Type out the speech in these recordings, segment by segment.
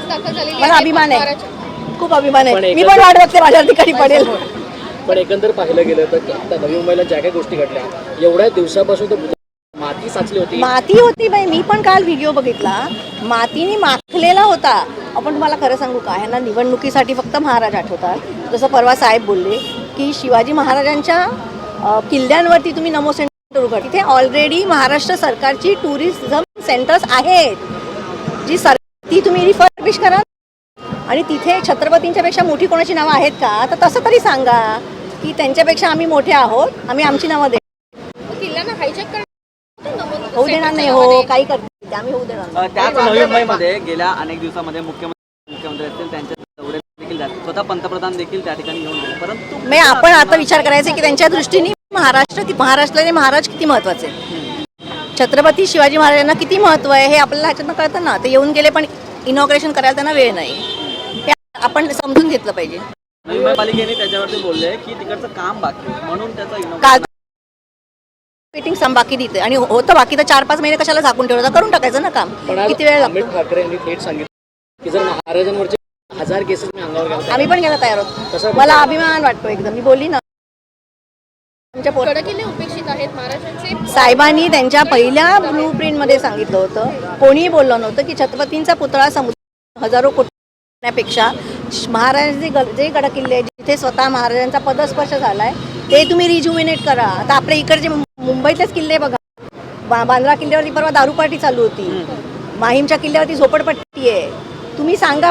दाखल झालेली मला आहे अभिमान आहे. खूप अभिमान पण आहे मी एकंदर- पण वाट बघते माझ्या ठिकाणी पडेल. पण एकंदर पाहिलं गेलं तर आता नवी मुंबईला ज्या काही गोष्टी घडल्या एवढ्या दिवसापासून तर माती साचली होती. माती होती बाई. मी पण काल व्हिडिओ बघितला. मातीने माखलेला होता. आपण तुम्हाला खरं सांगू का? ह्यांना निवडणुकीसाठी फक्त महाराज आठवतात. जसं परवा साहेब बोलले की शिवाजी महाराजांच्या अ, किल्ल्यांवरती तुम्ही नमो सेंटर उघड. तिथे ऑलरेडी महाराष्ट्र सरकारची टुरिझम सेंटर्स आहेत. जी सर ती तुम्ही रिफर्बिश करा. आणि तिथे छत्रपतींच्या पेक्षा मोठी कोणाची नावं आहेत का? तर तसं तरी सांगा की त्यांच्यापेक्षा आम्ही मोठे आहोत आम्ही आमची नावं दे मग किल्ल्यांना हायजॅक करणं होऊ देणार नाही हो काही करते आम्ही होऊ देणार नाही. अ, त्याच नवी मुंबईमध्ये गेल्या अनेक दिवसामध्ये मुख्यमंत्री मुख्यमंत्री असतील त्यांच्या दौरे देखील झाले स्वतः पंतप्रधान देखील त्या ठिकाणी येऊन गेले. परंतु मी आपण आता विचार करायचा की त्यांच्या दृष्टीने महाराष्ट्र कि- महाराष्ट्राने महाराज किती महत्त्वाचे छत्रपती शिवाजी महाराजांना किती महत्त्व आहे हे आपल्याला ह्याच्यातनं कळतं ना? ते येऊन गेले पण इनॉग्रेशन करायला त्यांना वेळ नाही. हे आपण समजून घेतलं पाहिजे. नवी मुंबई पालिकेने त्याच्यावरती बोलले की तिकडचं काम बाकी आहे. म्हणून त्याचा इनोव्हेशन काल मीटिंग सम बाकी देते आणि होतं बाकी तर चार पाच महिने कशाला झाकून ठेवलं? करून टाकायचं ना काम. पण आज किती वेळ लागतो? अमित ठाकरे यांनी थेट सांगितलं की जर महाराजांवरचे हजार केसेस मी अंगावर घालतो आम्ही पण गेला तयार होतो मला अभिमान वाटतो एकदम. मी बोलली ना पोरा किल्ले उपेक्षित आहेत. महाराजांचे साहेबांनी त्यांच्या पहिल्या ब्लू मध्ये सांगितलं होतं. कोणीही बोललं नव्हतं की छत्रपतींचा पुतळा समुद्र हजारो कोटीपेक्षा महाराज जे गड किल्ले आहेत, जिथे स्वतः महाराजांचा पदस्पर्श झालाय ते तुम्ही रिज्युमिनेट करा. आता आपल्या इकडचे मुंबईतलेच किल्ले बघा. बा- बांद्रा किल्ल्यावरती परवा दारू पार्टी चालू होती. माहीमच्या किल्ल्यावरती झोपडपट्टी आहे. तुम्ही सांगा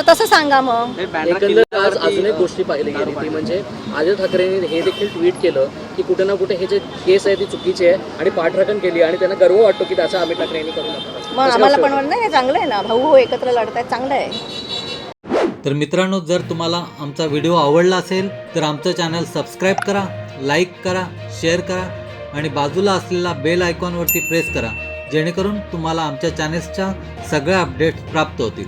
तर तसं सांगा मग. हे बॅनर एकंदर आज अजून एक गोष्टी पाहिली गेली ती म्हणजे आदित्य ठाकरेंनी हे देखील ट्विट केलं की कुठे ना कुठे हे जे केस आहे ती चुकीची आहे आणि पाठराखण केली आणि त्यांना गर्व वाटतो की त्याचा अमित ठाकरे यांनी करू नका मग आम्हाला पण वाटलं नाही चांगलं आहे ना. भाऊ हो एकत्र लढतायत चांगलं आहे. तर मित्रांनो जर तुम्हाला आमचा व्हिडिओ आवडला असेल तर आमचं चॅनल सबस्क्राईब करा लाईक करा शेअर करा आणि बाजूला असलेला बेल आयकॉनवरती प्रेस करा जेणेकरून तुम्हाला आमच्या चॅनेल्सच्या सगळ्या अपडेट्स प्राप्त होतील.